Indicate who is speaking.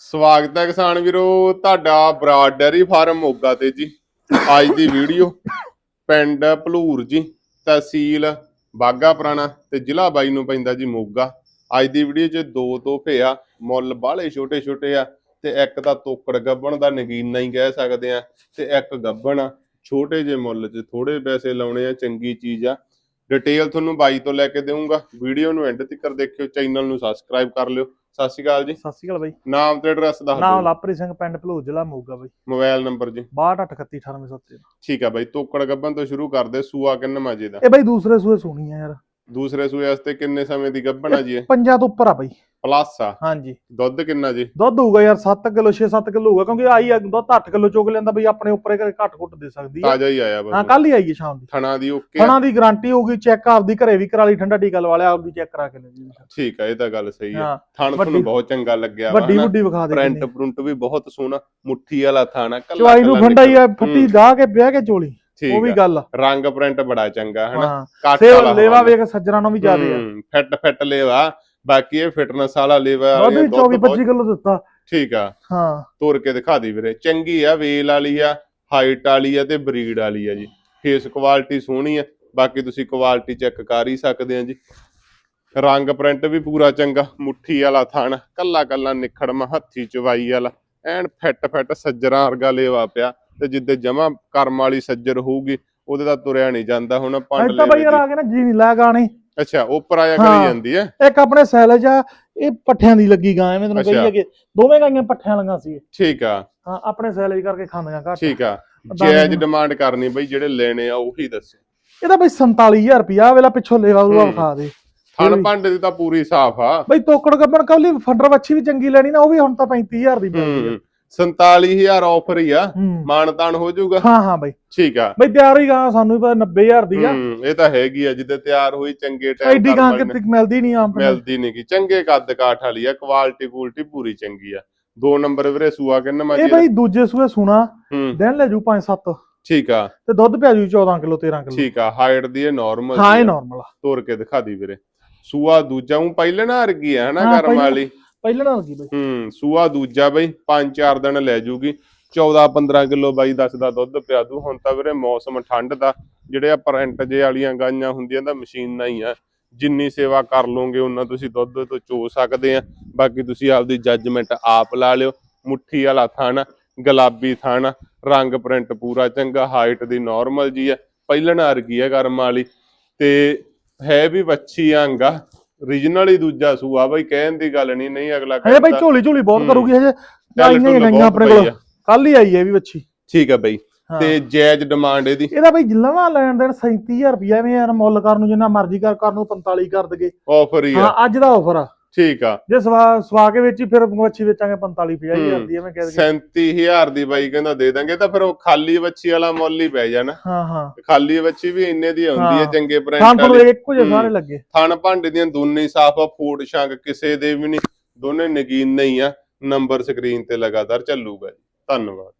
Speaker 1: ਸਵਾਗਤ ਹੈ ਕਿਸਾਨ ਵੀਰੋ, ਤੁਹਾਡਾ ਬਰਾਡ ਡੈਰੀ ਫਾਰਮ ਮੋਗਾ ਤੇ ਜੀ। ਅੱਜ ਦੀ ਵੀਡੀਓ ਪਿੰਡ ਭਲੂਰ ਜੀ, ਤਹਿਸੀਲ ਬਾਗਾ ਪੁਰਾਣਾ ਤੇ ਜ਼ਿਲ੍ਹਾ ਬਾਈ ਨੂੰ ਪੈਂਦਾ ਜੀ ਮੋਗਾ। ਅੱਜ ਦੀ ਵੀਡੀਓ 'ਚ ਦੋ ਤੋਹਫੇ ਆ, ਮੁੱਲ ਬਾਹਲੇ ਛੋਟੇ ਛੋਟੇ ਆ ਤੇ ਇੱਕ ਤਾਂ ਤੋਕੜ ਗੱਬਣ ਦਾ ਨਗੀਨਾ ਹੀ ਕਹਿ ਸਕਦੇ ਆ ਤੇ ਇੱਕ ਗੱਬਣ ਆ। ਛੋਟੇ ਜਿਹੇ ਮੁੱਲ 'ਚ ਥੋੜੇ ਪੈਸੇ ਲਾਉਣੇ ਆ, ਚੰਗੀ ਚੀਜ਼ ਆ। ਡਿਟੇਲ ਤੁਹਾਨੂੰ ਬਾਈ ਤੋਂ ਲੈ ਕੇ ਦੇਵਾਂਗਾ ਵੀਡੀਓ ਨੂੰ ਐਂਡ ਤੱਕ ਦੇਖਿਓ, ਚੈਨਲ ਨੂੰ ਸਬਸਕ੍ਰਾਈਬ ਕਰ ਲਿਓ। ਸਤਿ ਸ਼੍ਰੀ ਅਕਾਲ ਜੀ।
Speaker 2: ਸਤਿ ਸ਼੍ਰੀ ਅਕਾਲ ਬਾਈ।
Speaker 1: ਨਾਮ ਤੇ ਐਡਰੈਸ ਦੱਸ
Speaker 2: ਨਾਮ
Speaker 1: ਦਿਓ।
Speaker 2: ਲਾਪਰੀ ਸਿੰਘ ਪਿੰਡ ਭਲੂਰ ਜ਼ਿਲ੍ਹਾ ਮੋਗਾ ਬਾਈ।
Speaker 1: ਮੋਬਾਈਲ ਨੰਬਰ ਜੀ।
Speaker 2: 62389877
Speaker 1: ਠੀਕ ਆ ਬਾਈ ਤੋਕੜ ਗੱਬਨ ਤੋਂ ਸ਼ੁਰੂ ਕਰਦੇ ਸੂਆ ਕਿੰਨ ਮਾਜੇ ਦਾ?
Speaker 2: ਇਹ ਬਾਈ ਦੂਸਰੇ ਸੂਏ ਸੁਣੀ ਆ ਯਾਰ।
Speaker 1: ਦੂਸਰੇ ਸੂਏ ਵਾਸਤੇ ਕਿੰਨੇ ਸਮੇਂ ਦੀ ਗੱਬਨ ਆ ਜੀ ਇਹ
Speaker 2: ਪੰਜਾਂ ਤੋਂ ਉੱਪਰ ਆ ਬਾਈ।
Speaker 1: ਪਲੱਸ ਆ?
Speaker 2: ਹਾਂਜੀ।
Speaker 1: ਦੁੱਧ ਕਿੰਨਾ ਜੀ?
Speaker 2: ਦੁੱਧ ਹੋਊਗਾ ਯਾਰ 7 ਕਿਲੋ 6-7 ਕਿਲੋ ਹੋਊਗਾ ਕਿਉਂਕਿ ਆਈ ਆ ਦੁੱਧ 8 ਕਿਲੋ ਚੁਗ ਲੈਂਦਾ ਬਈ ਆਪਣੇ ਉੱਪਰ ਇਹ ਘੱਟ ਘੁੱਟ ਦੇ ਸਕਦੀ ਆ।
Speaker 1: ਤਾਜ਼ਾ ਹੀ ਆਇਆ
Speaker 2: ਹਾਂ
Speaker 1: ਬਸ
Speaker 2: ਕੱਲ ਹੀ ਆਈ ਹੈ ਸ਼ਾਮ ਦੀ।
Speaker 1: ਥਣਾ ਦੀ ਓਕੇ
Speaker 2: ਫਣਾ ਦੀ ਗਾਰੰਟੀ ਹੋਊਗੀ ਚੈੱਕ ਆਪਦੀ ਘਰੇ ਵੀ ਕਰਾ ਲਈ ਠੰਡਾ ਟੀਕਾ ਲਵਾ ਲਿਆ ਆਪਦੀ ਚੈੱਕ ਕਰਾ ਕੇ ਲੈ ਜੀ
Speaker 1: ਠੀਕ ਆ ਇਹ ਤਾਂ ਗੱਲ ਸਹੀ ਆ।
Speaker 2: ਹਾਂ
Speaker 1: ਥਣ ਤੁਹਾਨੂੰ ਬਹੁਤ ਚੰਗਾ ਲੱਗਿਆ
Speaker 2: ਵੱਡੀ? ਵੱਡੀ ਵਿਖਾ ਦੇ
Speaker 1: ਪ੍ਰਿੰਟ। ਪ੍ਰਿੰਟ ਵੀ ਬਹੁਤ ਸੋਹਣਾ ਮੁੱਠੀ ਵਾਲਾ ਥਾਣਾ ਕੱਲਾ
Speaker 2: ਚਵਾਈ ਨੂੰ ਫੰਡਾ ਹੀ ਆ ਫੱਟੀ
Speaker 1: ਹੂੰ,
Speaker 2: ਦਾਹ ਕੇ ਵਿਆਹ ਕੇ ਚੋਲੀ ਉਹ ਵੀ। ਗੱਲ
Speaker 1: ਰੰਗ ਪ੍ਰਿੰਟ ਬੜਾ ਚੰਗਾ ਹਨਾ?
Speaker 2: ਹਾਂ।
Speaker 1: ਕੱਟ ਵਾਲਾ
Speaker 2: ਲੇਵਾ। ਵੇਖ ਸੱਜਣਾ ਨੂੰ ਵੀ ਜ਼ਿਆਦੇ ਆ।
Speaker 1: ਹੂੰ, ਫਿੱਟ ਫਿੱਟ ਲੇਵਾ। ਬਾਕੀ ਇਹ ਫਿਟਨੈਸ ਵਾਲਾ ਲੇਵਾ
Speaker 2: ਦੁੱਧ 24
Speaker 1: ਬਹੁਤ-
Speaker 2: 25 ਕਿਲੋ ਦਿੱਤਾ।
Speaker 1: ਠੀਕ ਆ।
Speaker 2: ਹਾਂ।
Speaker 1: ਤੋਰ ਕੇ ਦਿਖਾ ਦੀ ਵੀਰੇ। ਚੰਗੀ ਆ ਵੇਲ ਵਾਲੀ ਆ ਹਾਈਟ ਵਾਲੀ ਆ ਤੇ ਬਰੀਡ ਵਾਲੀ ਆ ਜੀ। ਫੇਸ ਕੁਆਲਿਟੀ ਸੋਹਣੀ ਆ। ਬਾਕੀ ਤੁਸੀਂ ਕੁਆਲਿਟੀ ਚੈੱਕ ਕਰ ਹੀ ਸਕਦੇ ਆ ਜੀ। ਰੰਗ ਪ੍ਰਿੰਟ ਵੀ ਪੂਰਾ ਚੰਗਾ। ਮੁੱਠੀ ਵਾਲਾ ਥਣ ਕੱਲਾ ਕੱਲਾ ਨਿਖੜਮਾ ਹੱਥੀ ਚਵਾਈ ਵਾਲਾ। ਐਨ ਫਿੱਟ ਫਿੱਟ ਸੱਜਰਾਂ ਵਰਗਾ ਲੇਵਾ ਪਿਆ। ਤੇ ਜਿੱਦੇ ਜਮਾ ਕਰਮ ਵਾਲੀ ਸੱਜਰ ਹੋਊਗੀ ਉਹਦੇ ਦਾ ਤੁਰਿਆ ਨਹੀਂ ਜਾਂਦਾ ਹੁਣ ਪੰਡ
Speaker 2: ਅੱਜ ਤਾਂ ਬਾਈ ਯਾਰ
Speaker 1: ਲੈ
Speaker 2: ਆ ਕੇ ਨਾ ਜੀ ਨਹੀਂ ਲਾ ਗਾਣੇ।
Speaker 1: ਅੱਛਾ ਉੱਪਰ ਆਇਆ ਕਰੀ
Speaker 2: ਹਾਂ।
Speaker 1: ਜਾਂਦੀ ਹੈ।
Speaker 2: ਇੱਕ ਆਪਣੇ ਸੈਲਜ ਆ ਇਹ ਪੱਠਿਆਂ ਦੀ ਲੱਗੀ ਗਾਂ ਐਵੇਂ ਤੈਨੂੰ
Speaker 1: ਅੱਛਾ।
Speaker 2: ਕਹੀਏ ਕਿ ਦੋਵੇਂ ਗਾਈਆਂ ਪੱਠਿਆਂ ਲੰਗਾ ਸੀ
Speaker 1: ਠੀਕ ਆ।
Speaker 2: ਹਾਂ ਆਪਣੇ ਸੈਲਜ ਕਰਕੇ ਖਾਂਦੀਆਂ ਘੱਟ।
Speaker 1: ਠੀਕ ਆ।
Speaker 2: ਦਾਣੇ
Speaker 1: ਜਾਇਜ਼
Speaker 2: ਨੂੰ।
Speaker 1: ਡਿਮਾਂਡ ਕਰਨੀ ਬਈ ਜਿਹੜੇ ਲੈਣੇ ਆ ਉਹੀ ਦੱਸੋ।
Speaker 2: ਇਹਦਾ ਬਈ 47000 ਰੁਪਿਆ ਵੇਲਾ ਪਿੱਛੋਂ ਲੈਵਾ ਉਹ
Speaker 1: ਹੂੰ।
Speaker 2: ਵਿਖਾ ਦੇ।
Speaker 1: ਥਣ
Speaker 2: ਵੀ-
Speaker 1: ਭਾਂਡੇ ਦੀ ਤਾਂ ਪੂਰੀ ਸਾਫ਼ ਆ।
Speaker 2: ਬਈ ਤੋਕੜ ਗੱਬਣ ਕੌਲੀ ਫੰਡਰ ਵੱਛੀ ਵੀ ਚੰਗੀ ਲੈਣੀ ਨਾ ਉਹ ਵੀ ਹੁਣ ਤਾਂ 35000 ਦੀ ਮਿਲਦੀ ਆ।
Speaker 1: ਹੂੰ। 47000 ਆਫਰ ਹੀ ਆ।
Speaker 2: ਹੂੰ।
Speaker 1: ਮਾਨਤਾਨ ਹੋ ਜਾਊਗਾ।
Speaker 2: ਹਾਂ ਹਾਂ ਬਈ।
Speaker 1: ਠੀਕ ਆ।
Speaker 2: ਬਈ ਤਿਆਰ ਹੀ ਗਾਂ ਸਾਨੂੰ ਵੀ ਪਤਾ 90000 ਦੀ ਆ।
Speaker 1: ਹੂੰ ਇਹ ਤਾਂ ਹੈਗੀ ਆ ਜਿੱਦੇ ਤਿਆਰ ਹੋਈ ਚੰਗੇ ਟਾਈਮ
Speaker 2: ਐਡੀ ਗਾਂ ਕਿਤੇ ਮਿਲਦੀ ਨਹੀਂ ਆਮ ਪਿੰਡ।
Speaker 1: ਮਿਲਦੀ ਨਹੀਂ ਗੀ। ਚੰਗੇ ਕੱਦ ਕਾਠ ਵਾਲੀ ਆ ਕੁਆਲਿਟੀ ਕੁਆਲਿਟੀ ਪੂਰੀ ਚੰਗੀ ਆ। ਦੋ ਨੰਬਰ ਵੀਰੇ ਸੂਆ ਕਿੰਨਾ ਮਾਜੀ
Speaker 2: ਇਹ ਬਈ ਦੂਜੇ ਸੂਏ ਸੁਣਾ
Speaker 1: ਹੂੰ।
Speaker 2: ਦਿਨ ਲੈ ਜੂ 5-7
Speaker 1: ਠੀਕ ਆ।
Speaker 2: ਤੇ ਦੁੱਧ ਪਿਆ ਜੂ 14 ਕਿਲੋ 13 ਕਿਲੋ।
Speaker 1: ਠੀਕ ਆ ਹਾਈਟ ਦੀ ਇਹ ਨਾਰਮਲ
Speaker 2: ਹਾਂ ਇਹ ਨਾਰਮਲ ਆ।
Speaker 1: ਤੋਰ ਕੇ ਦਿਖਾ ਦੀ ਵੀਰੇ। ਸੂਆ ਦੂਜਾ ਉਹ ਪਹਿਲੇ ਨਾ ਅਰਗੀ ਆ ਹਨਾ
Speaker 2: ਹਾਂ,
Speaker 1: ਕਰਮ
Speaker 2: ਪਹਿਲਾਂ-
Speaker 1: ਵਾਲੀ।
Speaker 2: ਪਹਿਲਾਂ ਨਾਲ ਲੱਗੀ ਬਈ?
Speaker 1: ਹੂੰ, ਸੂਆ ਦੂਜਾ ਬਈ 5-4 ਦਿਨ ਲੈ ਜੂਗੀ। 14-15 ਕਿਲੋ ਬਾਈ ਦੱਸਦਾ ਦੁੱਧ ਪਿਆ ਦੂ। ਹੁਣ ਤਾਂ ਵੀਰੇ ਮੌਸਮ ਠੰਡ ਦਾ। ਜਿਹੜੇ ਆ ਪ੍ਰਿੰਟ ਜੇ ਵਾਲੀਆਂ ਗਾਈਆਂ ਹੁੰਦੀਆਂ ਤਾਂ ਮਸ਼ੀਨਾਂ ਹੀ ਆ। ਜਿੰਨੀ ਸੇਵਾ ਕਰ ਲੋਗੇ ਉਹਨਾਂ ਤੁਸੀਂ ਦੁੱਧ ਤੋਂ ਚੋ ਸਕਦੇ ਆ। ਬਾਕੀ ਤੁਸੀਂ ਆਪਦੀ ਜੱਜਮੈਂਟ ਆਪ ਲਾ ਲਿਓ। ਮੁੱਠੀ ਵਾਲਾ ਥਣ, ਗੁਲਾਬੀ ਥਣ, ਰੰਗ ਪ੍ਰਿੰਟ ਪੂਰਾ ਚੰਗਾ ਹਾਈਟ ਦੀ ਨਾਰਮਲ ਜੀ ਆ। ਪਹਿਲਣ ਅਰਗੀ ਆ ਕਰਮ ਵਾਲੀ ਤੇ ਹੈ ਵੀ ਵੱਛੀ ਅੰਗਾ ਰੀਜਨਲ ਹੀ ਦੂਜਾ ਸੂਆ ਬਈ ਕਹਿਣ ਦੀ ਗੱਲ ਨਹੀਂ ਨਹੀਂ ਅਗਲਾ
Speaker 2: ਹਜੇ ਬਈ ਝੋਲੀ ਝੋਲੀ ਬਹੁਤ
Speaker 1: ਹੂੰ।
Speaker 2: ਕਰੂਗੀ ਹਜੇ। ਆਈਆਂ ਹੀ
Speaker 1: ਬਹੁਤ
Speaker 2: ਆਪਣੇ ਕੋਲ।
Speaker 1: ਆ।
Speaker 2: ਕੱਲ ਹੀ ਆਈ ਹੈ ਵੀ ਬੱਚੀ
Speaker 1: ਠੀਕ ਹੈ ਬਈ।
Speaker 2: ਹਾਂ।
Speaker 1: ਤੇ ਜਾਇਜ਼ ਡਿਮਾਂਡ ਇਹਦੀ।
Speaker 2: ਇਹਦਾ ਬਈ ਲਵਾਂ ਲੈਣ ਦੇਣ 37000 ਰੁਪਇਆ ਐਵੇਂ ਯਾਰ ਮੁੱਲ ਕਰਨ ਨੂੰ ਜਿੰਨਾ ਮਰਜ਼ੀ ਕਰ ਕਰਨ ਨੂੰ 45 ਕਰ ਦਗੇ।
Speaker 1: ਆਫਰ ਹੀ
Speaker 2: ਹਾਂ
Speaker 1: ਆ
Speaker 2: ਅੱਜ ਦਾ ਆਫਰ ਆ।
Speaker 1: ਠੀਕ ਆ।
Speaker 2: ਜੇ ਸਵਾ ਸਵਾ ਕੇ ਵਿੱਚ ਹੀ ਫਿਰ ਮੱਛੀ ਵੇਚਾਂਗੇ 45 50000 ਦੀ ਐਵੇਂ ਕਹਿ ਦਗੇ
Speaker 1: 37000 ਦੀ ਬਾਈ ਕਹਿੰਦਾ ਦੇ ਦਾਂਗੇ ਤਾਂ ਫਿਰ ਉਹ ਖਾਲੀ ਬੱਚੀ ਵਾਲਾ ਮੁੱਲ ਹੀ ਪੈ ਜਾਣਾ।
Speaker 2: ਹਾਂ ਹਾਂ।
Speaker 1: ਖਾਲੀ ਬੱਚੀ ਵੀ ਇੰਨੇ ਦੀ ਆਉਂਦੀ ਹੈ। ਚੰਗੇ
Speaker 2: ਖਾਣ
Speaker 1: ਪ੍ਰਿੰਟ
Speaker 2: ਤੋਂ
Speaker 1: ਵਾਲੀ।
Speaker 2: ਇੱਕੋ ਜਿਹੇ। ਸਾਰੇ ਲੱਗੇ।
Speaker 1: ਥਣ ਭਾਂਡੇ ਦੀਆਂ ਦੋਨੇ ਸਾਫ਼ ਆ ਫੂਡ ਸ਼ੰਕ ਕਿਸੇ ਦੇ ਵੀ ਨਹੀਂ। ਦੋਨੇ ਨਗੀਨ ਨਹੀਂ ਆ ਨੰਬਰ ਸਕਰੀਨ ਤੇ ਲਗਾਤਾਰ ਚੱਲੂਗਾ ਜੀ। ਧੰਨਵਾਦ।